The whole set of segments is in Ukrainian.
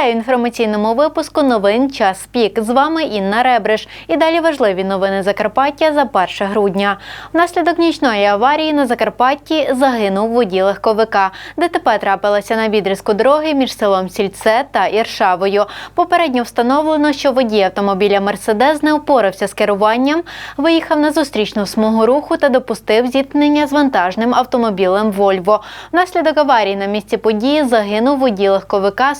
Вітаю в інформаційному випуску новин Час пік. З вами Інна Ребриш. І далі важливі новини Закарпаття за 1 грудня. Внаслідок нічної аварії на Закарпатті загинув водій легковика. ДТП трапилося на відрізку дороги між селом Сільце та Іршавою. Попередньо встановлено, що водій автомобіля Мерседес не упорався з керуванням, виїхав на зустрічну смугу руху та допустив зіткнення з вантажним автомобілем Вольво. Внаслідок аварії на місці події загинув водій легковика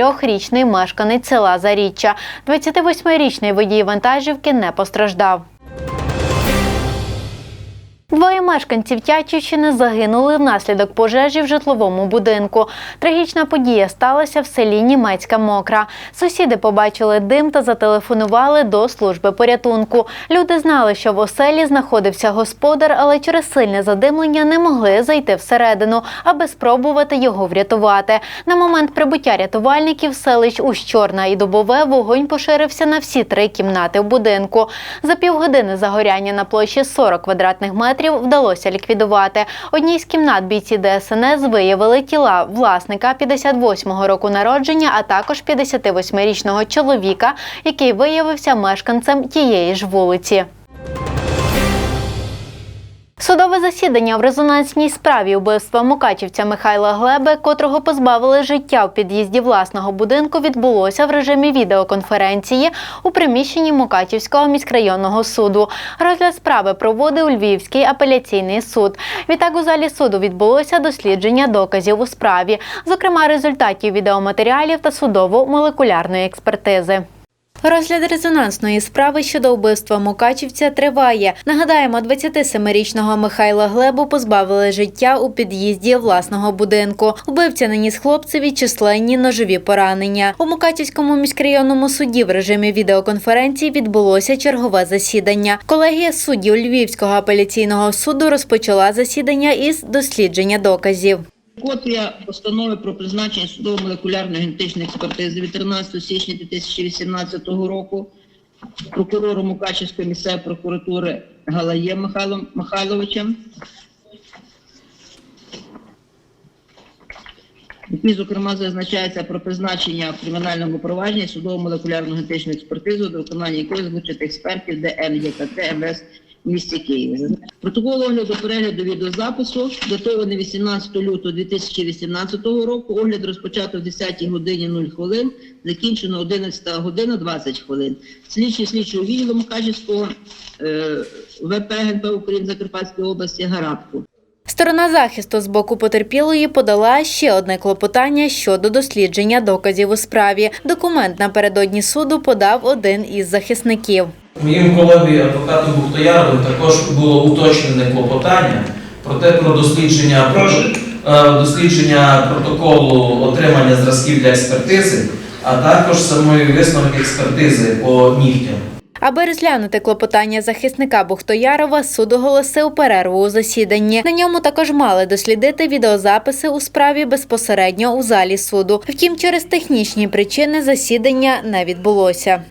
44-річний мешканець села Заріччя. 28-річний водій вантажівки не постраждав. Двоє мешканців Тячівщини загинули внаслідок пожежі в житловому будинку. Трагічна подія сталася в селі Німецька Мокра. Сусіди побачили дим та зателефонували до служби порятунку. Люди знали, що в оселі знаходився господар, але через сильне задимлення не могли зайти всередину, аби спробувати його врятувати. На момент прибуття рятувальників селищ Ущорна і Дубове вогонь поширився на всі три кімнати в будинку. За півгодини загоряння на площі 40 квадратних метрів вдалося ліквідувати. Одній з кімнат бійці ДСНС виявили тіла власника 58-го року народження, а також 58-річного чоловіка, який виявився мешканцем тієї ж вулиці. Судове засідання в резонансній справі вбивства мукачівця Михайла Глеби, котрого позбавили життя в під'їзді власного будинку, відбулося в режимі відеоконференції у приміщенні Мукачівського міськрайонного суду. Розгляд справи проводив Львівський апеляційний суд. Відтак у залі суду відбулося дослідження доказів у справі, зокрема результатів відеоматеріалів та судово-молекулярної експертизи. Розгляд резонансної справи щодо вбивства Мукачівця триває. Нагадаємо, 27-річного Михайла Глебу позбавили життя у під'їзді власного будинку. Вбивця наніс хлопцеві численні ножові поранення. У Мукачівському міськрайонному суді в режимі відеоконференції відбулося чергове засідання. Колегія суддів Львівського апеляційного суду розпочала засідання із дослідження доказів. Копія постанови про призначення судово-молекулярної генетичної експертизи від 13 січня 2018 року прокурором Мукачівської місцевої прокуратури Галаєм Михайлом Михайловичем, який, зокрема, зазначається про призначення в кримінальному провадженні судово-молекулярну генетичну експертизу, до виконання якої залучити експертів ДН, ЄКТ, МС в місті Києві. Протокол огляду перегляду відеозапису датований 18 лютого 2018 року. Огляд розпочато в 10 годині 0 хвилин, закінчено 11 година 20 хвилин. Слідчий слідчого відділу Мукачівського е, ВП ГНП України Закарпатської області Гарабку. Сторона захисту з боку потерпілої подала ще одне клопотання щодо дослідження доказів у справі. Документ напередодні суду подав один із захисників. Моїм колегою адвокату Бухтояровим також було уточнене клопотання про те про дослідження, про, е, дослідження протоколу отримання зразків для експертизи, а також самої висновок експертизи по нігтям. Аби розглянути клопотання захисника Бухтоярова, суд оголосив перерву у засіданні. На ньому також мали дослідити відеозаписи у справі безпосередньо у залі суду. Втім, через технічні причини засідання не відбулося.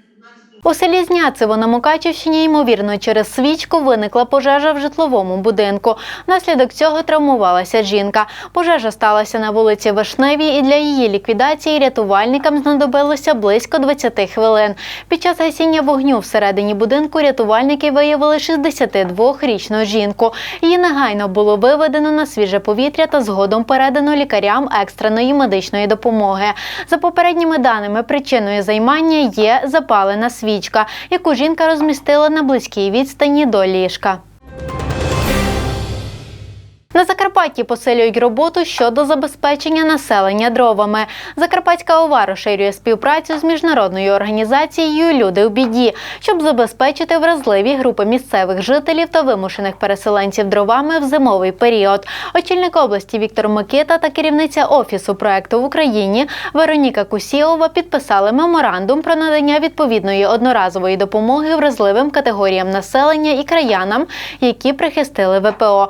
У селі Зняцево на Мукачівщині, ймовірно, через свічку виникла пожежа в житловому будинку. Внаслідок цього травмувалася жінка. Пожежа сталася на вулиці Вишневій і для її ліквідації рятувальникам знадобилося близько 20 хвилин. Під час гасіння вогню всередині будинку рятувальники виявили 62-річну жінку. Її негайно було виведено на свіже повітря та згодом передано лікарям екстреної медичної допомоги. За попередніми даними, причиною займання є запалена свічка, яку жінка розмістила на близькій відстані до ліжка. На Закарпатті посилюють роботу щодо забезпечення населення дровами. Закарпатська ОВА розширює співпрацю з міжнародною організацією Люди у біді, щоб забезпечити вразливі групи місцевих жителів та вимушених переселенців дровами в зимовий період. Очільник області Віктор Микита та керівниця офісу проекту в Україні Вероніка Кусіова підписали меморандум про надання відповідної одноразової допомоги вразливим категоріям населення і краянам, які прихистили ВПО.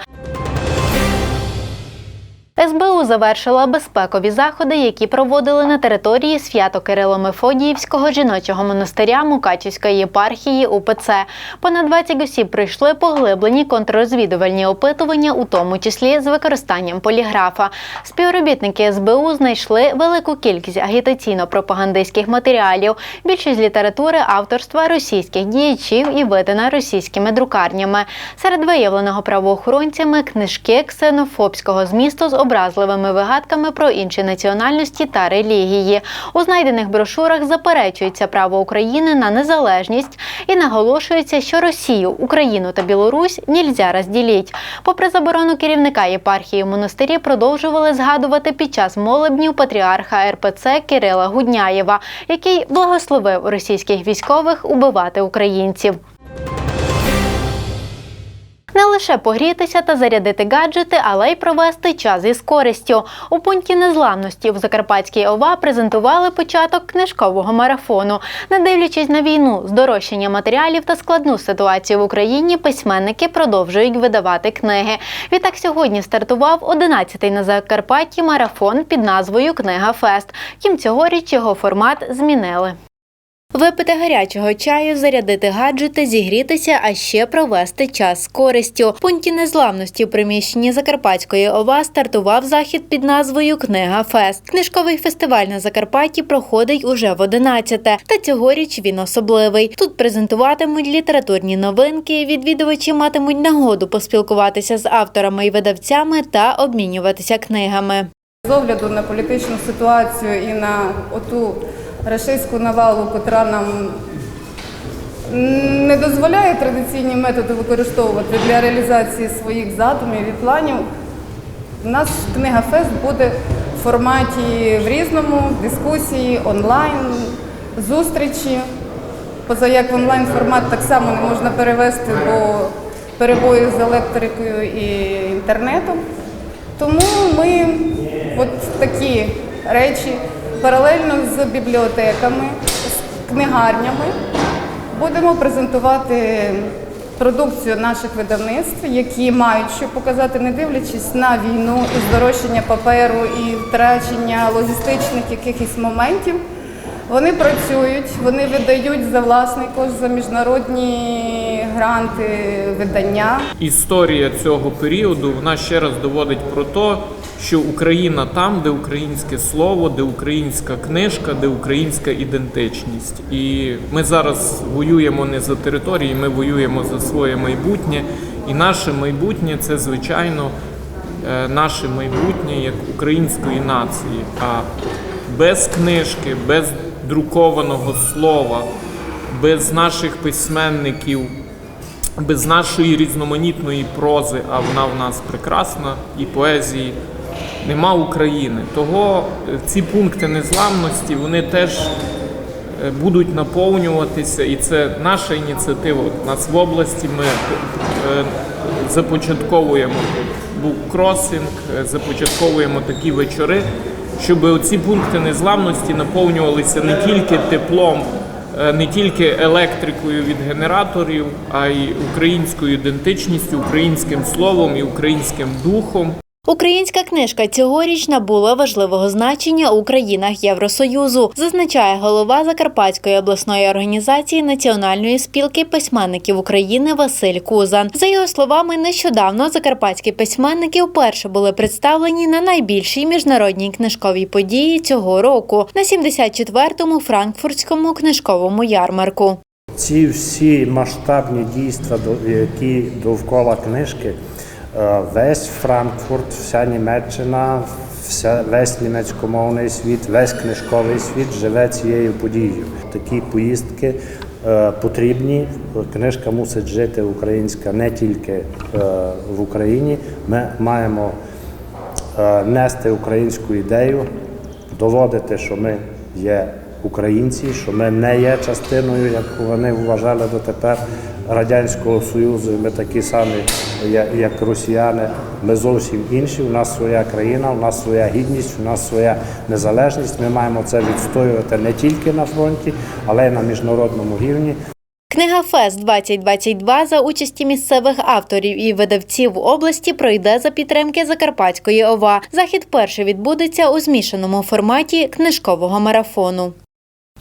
СБУ завершила безпекові заходи, які проводили на території свято Кирило-Мефодіївського жіночого монастиря Мукачівської єпархії УПЦ. Понад 20 осіб пройшли поглиблені контррозвідувальні опитування, у тому числі з використанням поліграфа. Співробітники СБУ знайшли велику кількість агітаційно-пропагандистських матеріалів, більшість літератури авторства російських діячів і видана російськими друкарнями. Серед виявленого правоохоронцями книжки ксенофобського змісту з образливими вигадками про інші національності та релігії. У знайдених брошурах заперечується право України на незалежність і наголошується, що Росію, Україну та Білорусь нельзя розділіть. Попри заборону керівника єпархії монастирі продовжували згадувати під час молебнів патріарха РПЦ Кирила Гудняєва, який благословив російських військових убивати українців. Не лише погрітися та зарядити гаджети, але й провести час із користю. У пункті незламності в Закарпатській ОВА презентували початок книжкового марафону. Не дивлячись на війну, здорожчання матеріалів та складну ситуацію в Україні, письменники продовжують видавати книги. Відтак сьогодні стартував 11-й на Закарпатті марафон під назвою Книга Фест. Втім, цьогоріч його формат змінили. Випити гарячого чаю, зарядити гаджети, зігрітися, а ще провести час з користю. В пункті незламності в приміщенні Закарпатської ОВА стартував захід під назвою Книга Фест. Книжковий фестиваль на Закарпатті проходить уже в 11-те, Та цьогоріч він особливий. Тут презентуватимуть літературні новинки. Відвідувачі матимуть нагоду поспілкуватися з авторами і видавцями та обмінюватися книгами. З огляду на політичну ситуацію і на оту рашистську навалу, котра нам не дозволяє традиційні методи використовувати для реалізації своїх задумів і планів, у нас книга Фест буде в форматі в різному, дискусії, онлайн, зустрічі. Поза як в онлайн формат так само не можна перевести, бо перебої з електрикою і інтернетом. Тому ми от такі речі паралельно з бібліотеками, з книгарнями будемо презентувати продукцію наших видавництв, які мають що показати, не дивлячись на війну і здорожчання паперу і втрачення логістичних якихось моментів. Вони працюють, вони видають за власний кошт, за міжнародні гранти видання. Історія цього періоду вона ще раз доводить про те, що Україна там, де українське слово, де українська книжка, де українська ідентичність. І ми зараз воюємо не за території, ми воюємо за своє майбутнє. І наше майбутнє це звичайно е, наше майбутнє як української нації. А без книжки, без друкованого слова, без наших письменників, без нашої різноманітної прози, а вона в нас прекрасна, і поезії, нема України. Того е, ці пункти незламності вони теж е, будуть наповнюватися, і це наша ініціатива. У нас в області ми е, започатковуємо буккросинг, започатковуємо такі вечори, щоб оці пункти незламності наповнювалися не тільки теплом, не тільки електрикою від генераторів, а й українською ідентичністю, українським словом і українським духом. Українська книжка цьогоріч набула важливого значення у країнах Євросоюзу, зазначає голова Закарпатської обласної організації Національної спілки письменників України Василь Кузан. За його словами, нещодавно закарпатські письменники вперше були представлені на найбільшій міжнародній книжковій події цього року на 74-му франкфуртському книжковому ярмарку. Ці всі масштабні дійства, які довкола книжки, весь Франкфурт, вся Німеччина, вся, весь німецькомовний світ, весь книжковий світ живе цією подією. Такі поїздки е, потрібні. Книжка мусить жити українська не тільки е, в Україні. Ми маємо е, нести українську ідею, доводити, що ми є українці, що ми не є частиною, як вони вважали дотепер Радянського Союзу. Ми такі самі, як росіяни. Ми зовсім інші. У нас своя країна, у нас своя гідність, у нас своя незалежність. Ми маємо це відстоювати не тільки на фронті, але й на міжнародному рівні. Книга Фест 2022 за участі місцевих авторів і видавців області пройде за підтримки Закарпатської ОВА. Захід перший відбудеться у змішаному форматі книжкового марафону.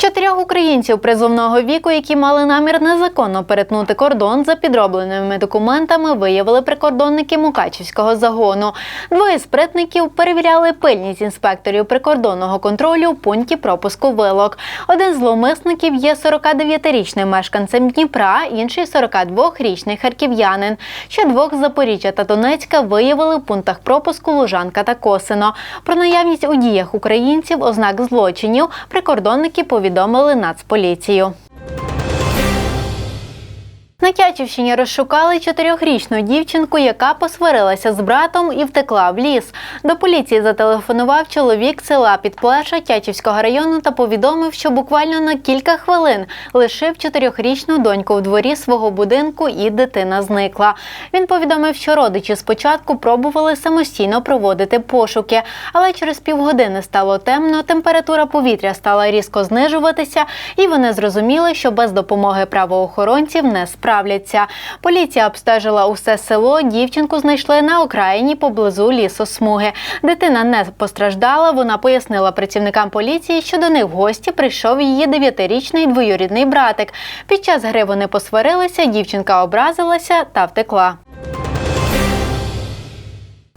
Чотирьох українців призовного віку, які мали намір незаконно перетнути кордон за підробленими документами, виявили прикордонники Мукачівського загону. Двоє спритників перевіряли пильність інспекторів прикордонного контролю в пункті пропуску вилок. Один з зловмисників є 49-річним мешканцем Дніпра, інший 42-річний харків'янин. Ще двох з Запоріжжя та Донецька виявили в пунктах пропуску Лужанка та Косино. Про наявність у діях українців ознак злочинів прикордонники повідомили Нацполіцію. На Тячівщині розшукали чотирьохрічну дівчинку, яка посварилася з братом і втекла в ліс. До поліції зателефонував чоловік села Підплеша Тячівського району та повідомив, що буквально на кілька хвилин лишив чотирьохрічну доньку в дворі свого будинку і дитина зникла. Він повідомив, що родичі спочатку пробували самостійно проводити пошуки, але через півгодини стало темно, температура повітря стала різко знижуватися, і вони зрозуміли, що без допомоги правоохоронців не справляться. Поліція обстежила усе село. Дівчинку знайшли на окраїні поблизу лісосмуги. Дитина не постраждала. Вона пояснила працівникам поліції, що до них в гості прийшов її дев'ятирічний двоюрідний братик. Під час гри вони посварилися, дівчинка образилася та втекла.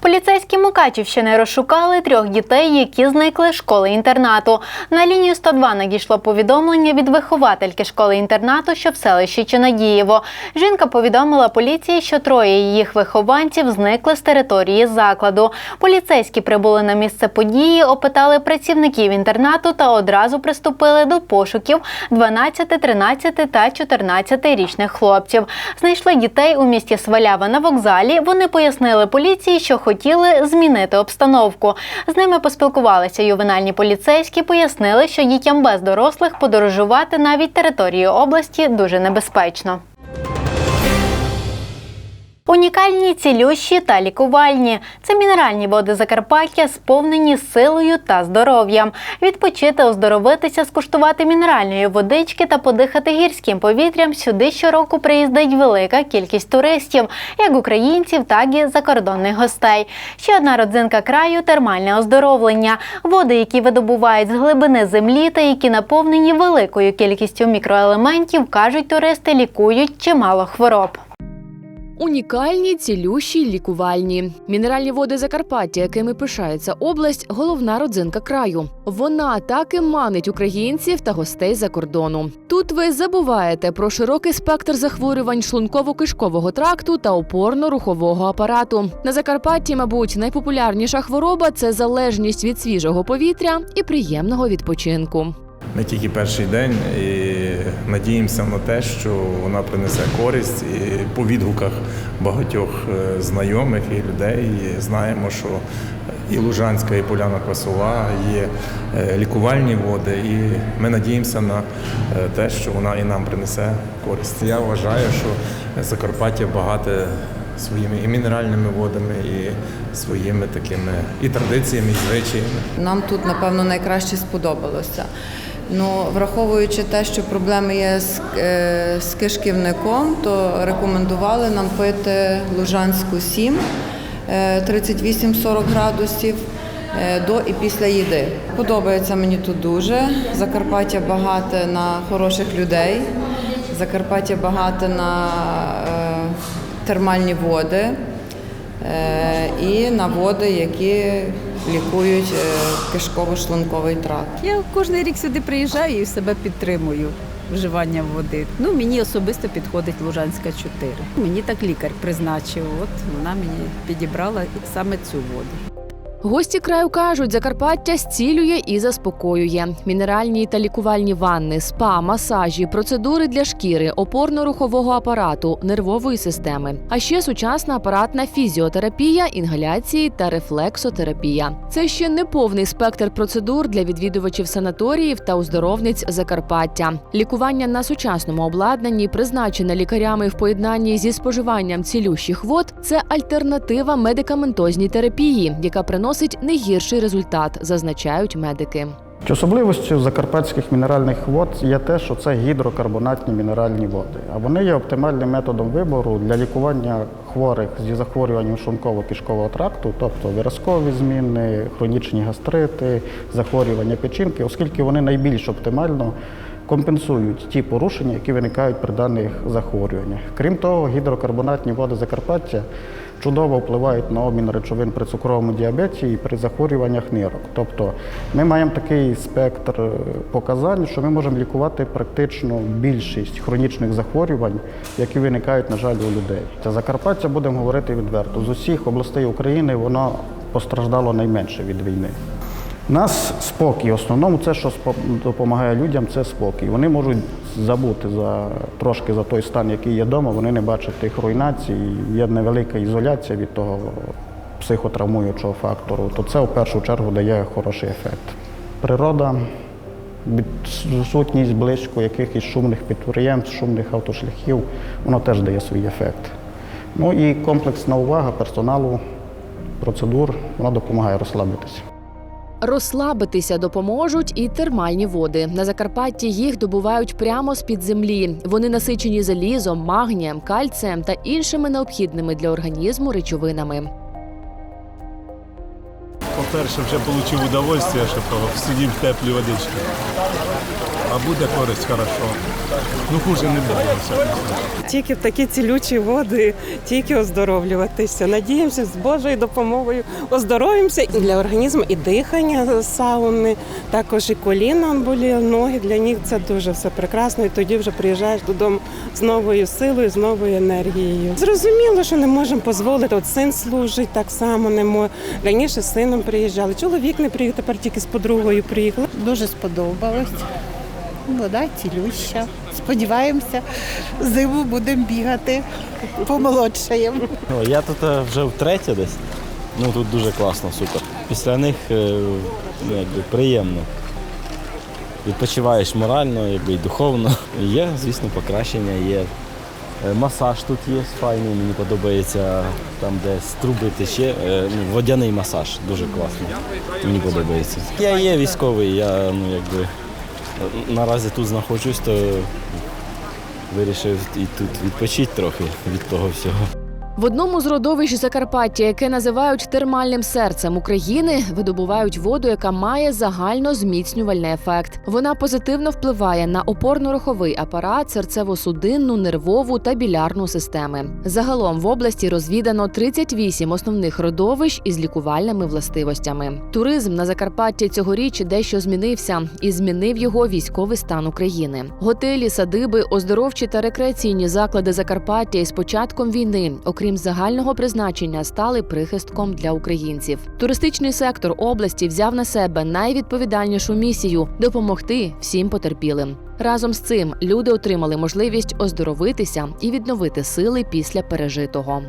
Поліцейські Мукачівщини розшукали трьох дітей, які зникли з школи-інтернату. На лінію 102 надійшло повідомлення від виховательки школи-інтернату, що в селищі Чинадієво. Жінка повідомила поліції, що троє їх вихованців зникли з території закладу. Поліцейські прибули на місце події, опитали працівників інтернату та одразу приступили до пошуків 12, 13 та 14-річних хлопців. Знайшли дітей у місті Свалява на вокзалі. Вони пояснили поліції, що хотіли змінити обстановку. З ними поспілкувалися ювенальні поліцейські, пояснили, що дітям без дорослих подорожувати навіть територією області дуже небезпечно. Унікальні, цілющі та лікувальні. Це мінеральні води Закарпаття, сповнені силою та здоров'ям. Відпочити, оздоровитися, скуштувати мінеральної водички та подихати гірським повітрям сюди щороку приїздить велика кількість туристів, як українців, так і закордонних гостей. Ще одна родзинка краю термальне оздоровлення. Води, які видобувають з глибини землі та які наповнені великою кількістю мікроелементів, кажуть туристи, лікують чимало хвороб. Унікальні, цілющі, лікувальні. Мінеральні води Закарпаття, якими пишається область, головна родзинка краю. Вона так і манить українців та гостей за кордону. Тут ви забуваєте про широкий спектр захворювань шлунково-кишкового тракту та опорно-рухового апарату. На Закарпатті, мабуть, найпопулярніша хвороба це залежність від свіжого повітря і приємного відпочинку. Ми тільки перший день і надіємося на те, що вона принесе користь. І по відгуках багатьох е, знайомих і людей і знаємо, що і Лужанська, і Поляна Квасова є е, лікувальні води, і ми надіємося на е, те, що вона і нам принесе користь. Я вважаю, що Закарпаття багате своїми і мінеральними водами, і своїми такими і традиціями, і звичаями. Нам тут, напевно, найкраще сподобалося. Ну, враховуючи те, що проблеми є з, е, з кишківником, то рекомендували нам пити Лужанську 7, е, 38-40 градусів е, до і після їди. Подобається мені тут дуже. Закарпаття багате на хороших людей. Закарпаття багате на е, термальні води е, і на води, які лікують е, кишково-шлунковий тракт. Я кожен рік сюди приїжджаю і себе підтримую вживання води. Ну мені особисто підходить Лужанська 4. Мені так лікар призначив. От вона мені підібрала саме цю воду. Гості краю кажуть, Закарпаття зцілює і заспокоює. Мінеральні та лікувальні ванни, спа, масажі, процедури для шкіри, опорно-рухового апарату, нервової системи. А ще сучасна апаратна фізіотерапія, інгаляції та рефлексотерапія. Це ще не повний спектр процедур для відвідувачів санаторіїв та оздоровниць Закарпаття. Лікування на сучасному обладнанні, призначене лікарями в поєднанні зі споживанням цілющих вод, це альтернатива медикаментозній терапії, яка приносить не гірший результат, зазначають медики. Особливостю закарпатських мінеральних вод є те, що це гідрокарбонатні мінеральні води. А вони є оптимальним методом вибору для лікування хворих зі захворюванням шлунково-кишкового тракту, тобто виразкові зміни, хронічні гастрити, захворювання печінки, оскільки вони найбільш оптимально компенсують ті порушення, які виникають при даних захворюваннях. Крім того, гідрокарбонатні води Закарпаття чудово впливають на обмін речовин при цукровому діабеті і при захворюваннях нирок. Тобто ми маємо такий спектр е, показань, що ми можемо лікувати практично більшість хронічних захворювань, які виникають, на жаль, у людей. Та Закарпаття, будемо говорити відверто, з усіх областей України воно постраждало найменше від війни. У нас спокій. В основному це, що допомагає людям, це спокій. Вони можуть забути за трошки за той стан, який є вдома, вони не бачать тих руйнацій, є невелика ізоляція від того психотравмуючого фактору, то це в першу чергу дає хороший ефект. Природа, відсутність близько якихось шумних підприємств, шумних автошляхів, воно теж дає свій ефект. Ну і комплексна увага персоналу, процедур, вона допомагає розслабитися. Розслабитися допоможуть і термальні води. На Закарпатті їх добувають прямо з-під землі. Вони насичені залізом, магнієм, кальцієм та іншими необхідними для організму речовинами. По-перше, вже отримав удовольствие, що сидів в теплій водичці. А буде користь хорошо. Ну хуже не буде. Тільки в такі цілючі води, тільки оздоровлюватися. Надіємося, з Божою допомогою оздоровимося і для організму, і дихання сауни, також і коліна болі, ноги для них це дуже все прекрасно. І тоді вже приїжджаєш додому з новою силою, з новою енергією. Зрозуміло, що не можемо дозволити. От син служить так само не може. Раніше з сином приїжджали. Чоловік не приїхав, тепер тільки з подругою приїхав. Дуже сподобалось. Вода цілюща. Сподіваємося, зиму будемо бігати, помолодшаємо. Я тут е, вже втретє десь. Ну тут дуже класно, супер. Після них е, ну, якби, приємно. Відпочиваєш морально, якби, і духовно. Є, звісно, покращення, є. Е, Масаж тут є файний, мені подобається там, де з труби тече. Ну, водяний масаж дуже класний. Мені подобається. Я є військовий, я ну, якби, наразі тут знаходжусь, то вирішив і тут відпочити трохи від того всього. В одному з родовищ Закарпаття, яке називають термальним серцем України, видобувають воду, яка має загально зміцнювальний ефект. Вона позитивно впливає на опорно-руховий апарат, серцево-судинну, нервову та білярну системи. Загалом в області розвідано 38 основних родовищ із лікувальними властивостями. Туризм на Закарпатті цьогоріч дещо змінився і змінив його військовий стан України. Готелі, садиби, оздоровчі та рекреаційні заклади Закарпаття із початком війни, окрім загального призначення, стали прихистком для українців. Туристичний сектор області взяв на себе найвідповідальнішу місію допомогти всім потерпілим. Разом з цим люди отримали можливість оздоровитися і відновити сили після пережитого.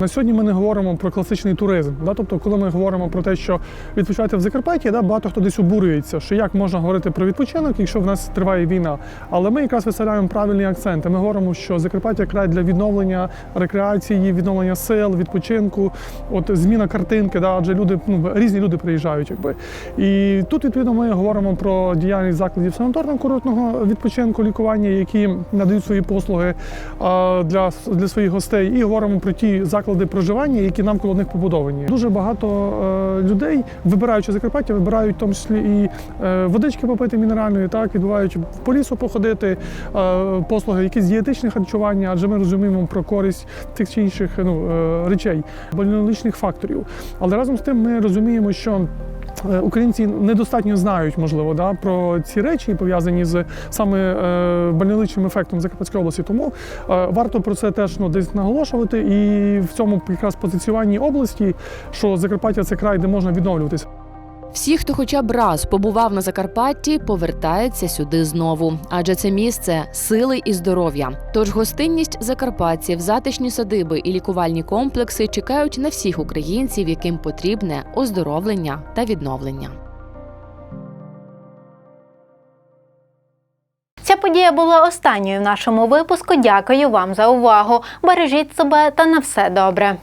На сьогодні ми не говоримо про класичний туризм. Да? Тобто, коли ми говоримо про те, що відпочивати в Закарпатті, да, багато хто десь обурюється, що як можна говорити про відпочинок, якщо в нас триває війна. Але ми якраз виставляємо правильні акценти. Ми говоримо, що Закарпаття край для відновлення рекреації, відновлення сил, відпочинку, от зміна картинки, да, адже люди ну, різні люди приїжджають. Якби. І тут відповідно ми говоримо про діяльність закладів санаторно-курортного відпочинку, лікування, які надають свої послуги а, для, для своїх гостей, і говоримо про ті заклади проживання, які нам коло них побудовані. Дуже багато е, людей, вибираючи Закарпаття, вибирають в тому числі і е, водички попити мінеральної, так відбуваючи по лісу походити, е, послуги, якісь дієтичне харчування, адже ми розуміємо про користь тих чи інших ну, речей, больничних факторів. Але разом з тим ми розуміємо, що Українці недостатньо знають, можливо, да, про ці речі, пов'язані з саме е, больничним ефектом Закарпатської області. Тому е, варто про це теж ну, десь наголошувати. І в цьому якраз позиціюванні області, що Закарпаття це край, де можна відновлюватися. Всі, хто хоча б раз побував на Закарпатті, повертаються сюди знову, адже це місце сили і здоров'я. Тож гостинність закарпатців, затишні садиби і лікувальні комплекси чекають на всіх українців, яким потрібне оздоровлення та відновлення. Ця подія була останньою в нашому випуску. Дякую вам за увагу. Бережіть себе та на все добре.